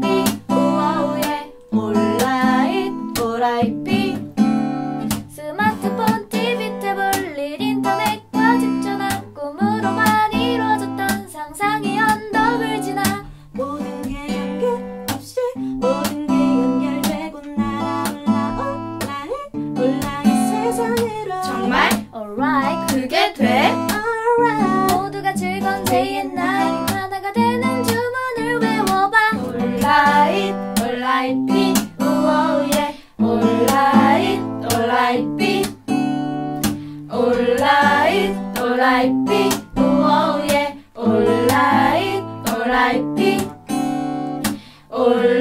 be. 오오예 alright alright be. 스마트폰, TV, 태블릿, 인터넷과 집전화 꿈으로만 이루어졌던 상상의 언덕을 지나. 모든 게 연결 없이 모든 게 연결되고 날아올라. 온라인 온라인 세상으로. 정말? alright 그게 돼? alright. 모두가 즐거운 day and night alright alright be 오오예 alright alright be alright alright be